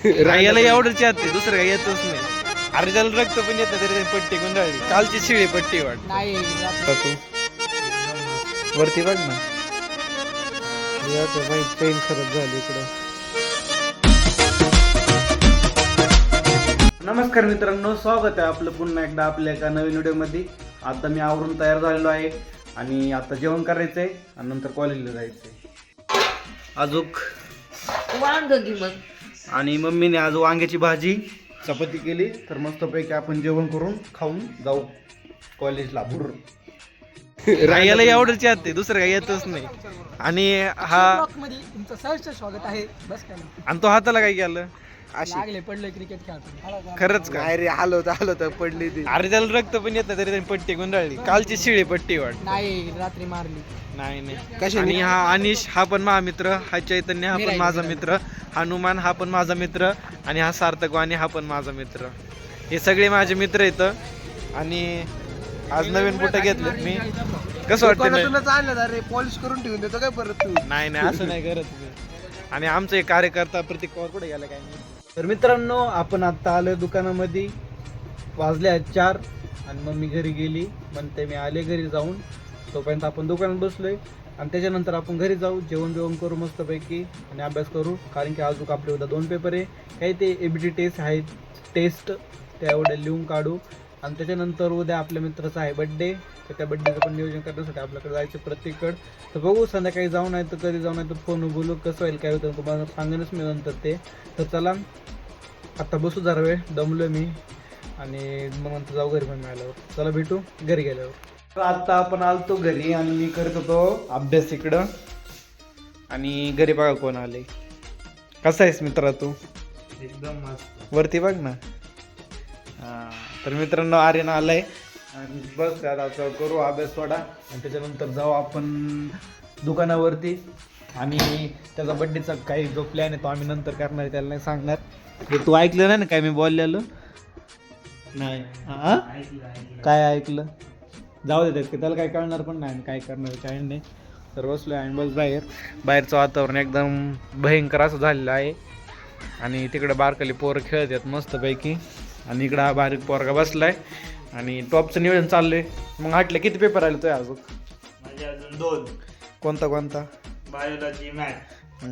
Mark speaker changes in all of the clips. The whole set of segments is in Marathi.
Speaker 1: रायाला एवढंच येते दुसरं काही येतच नाही. अरे त्याला रक्त पण येतं तरी त्याने पट्टी गुंडाळली. कालची शिळी पट्टी वाट
Speaker 2: नाही
Speaker 1: तू वरती बघ ना. पेन खराब झाली इकडं. नमस्कार मित्रांनो स्वागत आहे आपलं पुन्हा एकदा आपल्या एका नवीन व्हिडिओमध्ये. आता मी आवरून तयार झालेलो आहे आणि आता जेवण करायचंय आणि नंतर कॉलेजला जायचंय. अजूक
Speaker 2: वांग घे मग?
Speaker 1: आणि मम्मीने आज वांग्याची भाजी. चपाती केली तर मस्तपैकी आपण जेवण करून खाऊन जाऊ कॉलेजला. बुर. रायाला एवढंच येते दुसरं काही येतच नाही. आणि हा
Speaker 2: मध्ये तुमचं सहर्ष स्वागत आहे. बस.
Speaker 1: आणि तो हाताला काय केलं? अशी.
Speaker 2: लागले पडले क्रिकेट खेळतो
Speaker 1: खरंच का?
Speaker 3: अरे आलो तर आलो तर पडली ती.
Speaker 1: अरे त्याला रक्त पण येत नाही तरी त्याने पट्टी गुंडाळली. कालची शिळी पट्टी वाट
Speaker 2: नाही रात्री मारली.
Speaker 1: नाही नाही. आणि हा अनिश हा पण माझा मित्र. हा चैतन्य हा पण माझा मित्र. हनुमान हा पण माझा मित्र. आणि हा सार्थक वाणी हा पण माझा मित्र. हे सगळे माझे मित्र आहेत आणि आज नवीन बुटं घेतले मी. कसं वाटतं नाही?
Speaker 3: तुलाच आणलं अरे पॉलिश करून ठेवून देतो काय परत तू?
Speaker 1: नाही नाही असं नाही करत मी. आणि आमचे एक कार्यकर्ता प्रतीक पवार कुठे गेला काय नाही तर मित्रांनो आपण आता आलोय दुकानामध्ये. वाजले आहेत चार आणि मग मी घरी गेली. म्हणते मी आले घरी जाऊन. तोपर्यंत आपण दुकानात बसलोय. आणि त्याच्यानंतर आपण घरी जाऊ. जेवण जेवण करू मस्तपैकी आणि अभ्यास करू. कारण की अजून आपले उद्या दोन पेपर आहे. काही ते एबीटी टेस्ट आहेत. टेस्ट त्या एवढ्या लिहून काढू. आणि त्याच्यानंतर उद्या आपल्या मित्राचा आहे बड्डे तर त्या बड्डेचं पण नियोजन करण्यासाठी आपल्याकडे जायचं प्रत्येककडे. तर बघू संध्याकाळी जाऊ नाही तर कधी जाऊ नाही तर फोन बोलू कसं होईल काय होतं तुम्हाला सांगेनच मी नंतर ते. तर चला आता बसू जरा वेळ दमलो मी. आणि मग नंतर जाऊ घरी पण मिळाल्यावर. चला भेटू घरी गेल्यावर. तर आता आपण आलतो घरी आणि मी करत होतो अभ्यास इकडं. आणि घरी बघा कोण आले कसा आहेस मित्रा तू?
Speaker 3: एकदम मस्त.
Speaker 1: वरती बघ ना. तर मित्रांनो आर्यन आलाय. आणि बस आता करू अभ्यास थोडा. आणि त्याच्यानंतर जाऊ आपण दुकानावरती. आणि त्याचा बड्डेचा काही जो प्लॅन आहे तो आम्ही नंतर करणार आहे त्याला नाही सांगणार. हे तू ऐकलं नाही ना काय मी बोललेलं? नाही? काय ऐकलं? जाऊ दे त्याला काय कळणार पण नाही आणि काय करणार काय नाही. तर बसलोय आणि बस बाहेर. बाहेरचं वातावरण एकदम भयंकर असं झालेलं आहे. आणि तिकडे बारकाली पोरं खेळत आहेत मस्तपैकी. आणि इकडं हा बारीक पोरगा बसलाय. आणि टॉपचं नियोजन चाललंय. मग हाटले किती पेपर आले तुझ्या अजून?
Speaker 3: माझे अजून दोन.
Speaker 1: कोणता कोणता?
Speaker 3: Biology math.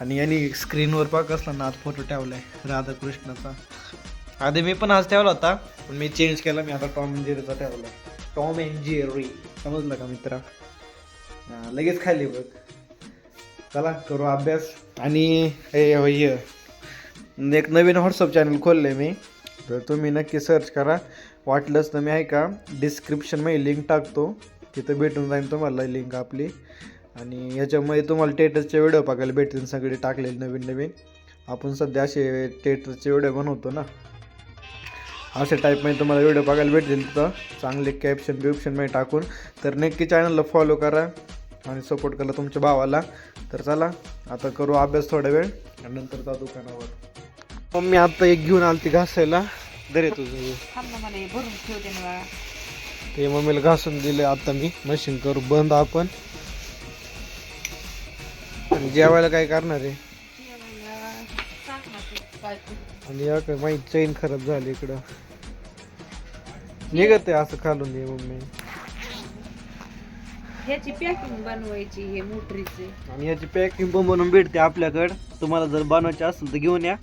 Speaker 1: आणि यांनी स्क्रीनवर पाक कसला ना आज फोटो ठेवलाय राधाकृष्णाचा. आधी मी पण आज ठेवला होता पण मी चेंज केला मी आता टॉम अँड जेरीचा ठेवला टॉम अँड जेरी समजलं का मित्रा? लगेच खाली बघ. चला करू अभ्यास. आणि हे हे एक नवीन व्हॉट्सअप चॅनल खोललं मी. तर तुम्ही नक्की सर्च करा. वाटलंच तर मी आहे का डिस्क्रिप्शनमध्ये लिंक टाकतो. तिथं भेटून जाईल तुम्हाला लिंक आपली. आणि याच्यामध्ये तुम्हाला टेटरचे व्हिडिओ बघायला भेटतील सगळे टाकलेले नवीन नवीन. आपण सध्या असे टेटरचे व्हिडिओ बनवतो ना. अशा टाईपमध्ये तुम्हाला व्हिडिओ बघायला भेटतील तिथं. चांगले कॅप्शन बिप्शनमध्ये टाकून. तर नक्की चॅनलला फॉलो करा आणि सपोर्ट करा तुमच्या भावाला. तर चला आता करू अभ्यास थोडा वेळ आणि नंतर जा दुकानावर. मम्मी आता एक घेऊन आली ती घासायला. दरे तुझं
Speaker 2: भरून ठेवते ना
Speaker 1: ते मम्मीला घासून दिले आता मी. मशीन करू बंद आपण. जेवायला काय करणार आहे. आणि या काय माझी चैन खराब झाली इकडं. निघत आहे असं खालून ये मम्मी.
Speaker 2: ह्याची पॅकिंग बनवायची हे मोटरीचे.
Speaker 1: आणि याची पॅकिंग पण बनवून भेटते आपल्याकडं. तुम्हाला जर बनवायचे असेल तर घेऊन या.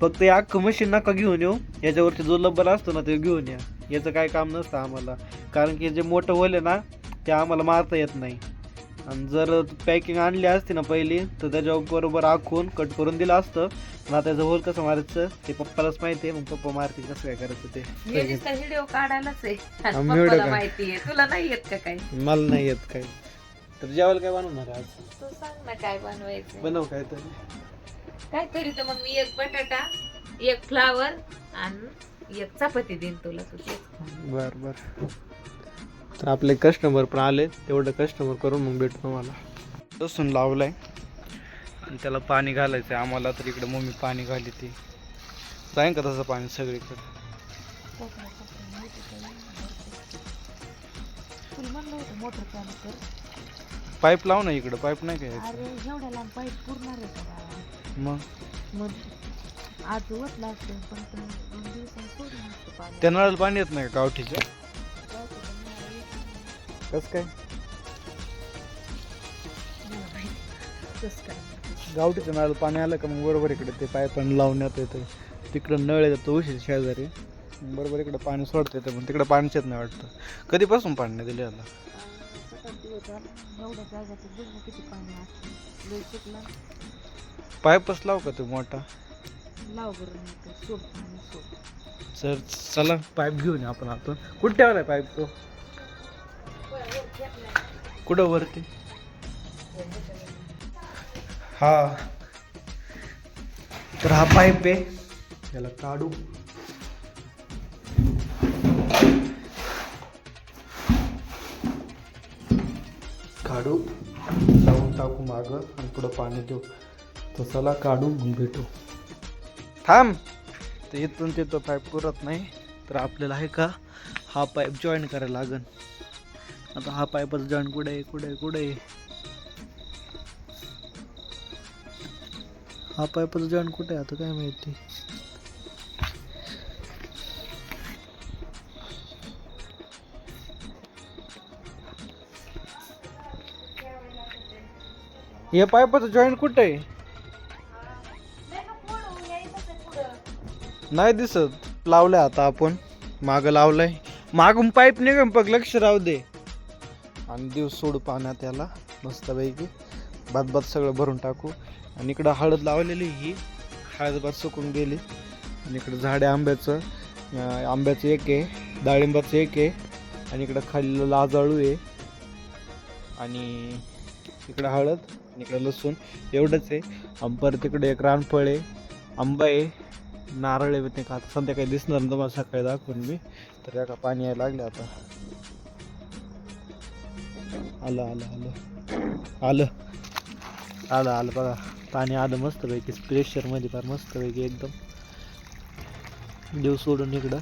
Speaker 1: फक्त हे अख्खं मशीन नका घेऊन येऊ. याच्यावरती जो लब्बर असतो ना ते घेऊन या. याचं काय काम नसतं आम्हाला. कारण की जे मोठं होल आहे ना ते आम्हाला मारता येत नाही. आणि जर पॅकिंग आणली असती ना पहिली तर त्याच्यावर बरोबर आखून कट करून दिलं असतं. आता त्याचं होल कसं मारायचं ते पप्पालाच माहिती आहे. मग पप्पा मारतील कसं काय करायचं ते.
Speaker 2: व्हिडिओ काढायलाच आहे. माहिती तुला नाही येत का काय
Speaker 1: मला नाही येत काय तर जेवायला काय बनवणार आज?
Speaker 2: तू सांग ना काय बनवायचं
Speaker 1: बनव काय तरी
Speaker 2: काहीतरी तर मग मी एक बटाटा एक फ्लावर आणि एक चपाती देईन तुला तू तेच खा.
Speaker 1: बर बर. तर आपले कस्टमर पण आले तेवढं कस्टमर करून मग भेटतो मला लसूण लावलाय. आणि त्याला पाणी घालायचं आहे आम्हाला तर इकडे मम्मी पाणी घाली ती. जाईन का तसं पाणी सगळीकडे?
Speaker 2: तुला म्हणलं होतं मोटर चालू कर
Speaker 1: पाईप लाव ना इकडं. पाईप नाही काय
Speaker 2: अरे एवढ्या लांब पाईप पुरणार आहे का बाळा?
Speaker 1: मग?
Speaker 2: मग आज वतला असतं पण ते दोन दिवसांनी सोडलं नसतं पाणी
Speaker 1: त्या नळाला पाणी येत नाही का गावठीचं?
Speaker 2: जायचं पण नाही, येत
Speaker 1: कसं काय?
Speaker 2: नाही. मला माहिती. कसं काय
Speaker 1: गावठीच्या नळाला पाणी आलं का मग बरोबर इकडे ते पायपण लावण्यात येतं. तिकडं नळ येतं तो उशीर शेजारी. मग बरोबर इकडे पाणी सोडतं येतं पण तिकडे पाणीच येत नाही वाटतं. कधीपासून पाणी नाही दिलं याला?
Speaker 2: सात आठ दिवस झाले एवढ्या जागेत बघ ना किती पाणी असतं लय सुकला
Speaker 1: पाईपच लाव का ते मोठा?
Speaker 2: लाव बरं नाही तर सोड पाणी सोड.
Speaker 1: सर चला पाईप घेऊन या आपण आतून कुठे ठेवलाय पाईप तो? कुठं वरती? हा. तर हा पाईप आहे. याला काढू. काढू. लावून टाकू मागं आणि पुढं पाणी देऊ. तर चला काढू मग भेटू. थांब. तर इथून तिथं पाईप पुरत नाही तर आपल्याला आहे का? हा पाईप जॉईन करायला लागन. आता हा पाईपच जॉईन कुठे आहे कुठे आहे कुठे आहे? हा पाईपच जॉईन कुठे आहे आता काय माहिती? हे पाईपाचं जॉईन कुठे आहे? नाही दिसत. लावलंय आता आपण. माग लावलंय. मागून पाईप निघून बघ लक्ष राहू दे. आणि दिवस सोडू पाण्यात याला मस्तपैकी. भात भात सगळं भरून टाकू. आणि इकडं हळद लावलेली ही. हळद भात सुकून गेली. आणि इकडं झाडे आंब्याचं. आंब्याचं एक आहे. डाळिंबाचं एक आहे. आणि इकडं खाली लाजाळू आहे. आणि इकडं हळद आणि इकडं लसूण. एवढंच आहे. आणि परत इकडे एक रानफळ आहे. आंबा आहे. नारळ आहे ते का संध्याकाळी दिसणार ना तुम्हाला सकाळी दाखवून मी तर या का पाणी यायला लागले आता. आलं आलं आलं. आलं. आलं आलं. बघा पाणी आलं मस्तपैकी प्रेशरमध्ये फार मस्तपैकी एकदम. देव सोडून इकडं.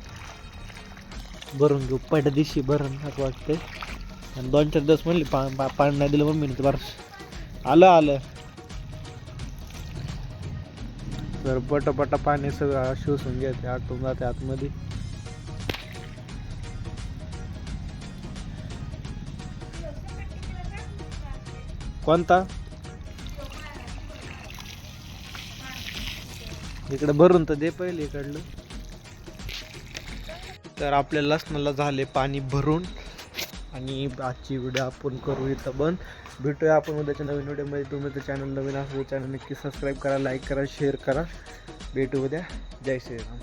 Speaker 1: भरून घेऊ. पहिल्या दिवशी भरून असं वाटतंय. आणि दोन चार दिवस म्हणले पा पा- पाणी नाही दिलं मम्मीने तर बरं आलं आलं. तर पटापटा पाणी सगळं शोषून घेते आटून जाते आतमध्ये. कोणता? इकडे भरून तर दे पहिले इकडलं. तर आपल्या लसणाला झाले पाणी भरून. आणि आजची व्हिडिओ आपण करू इथं बंद. भेटूया आपण उद्याच्या नवीन व्हिडिओमध्ये तुम्ही तर चॅनल नवीन असेल चॅनल नक्की सबस्क्राईब करा लाईक करा शेअर करा. भेटू उद्या. जय श्रीराम.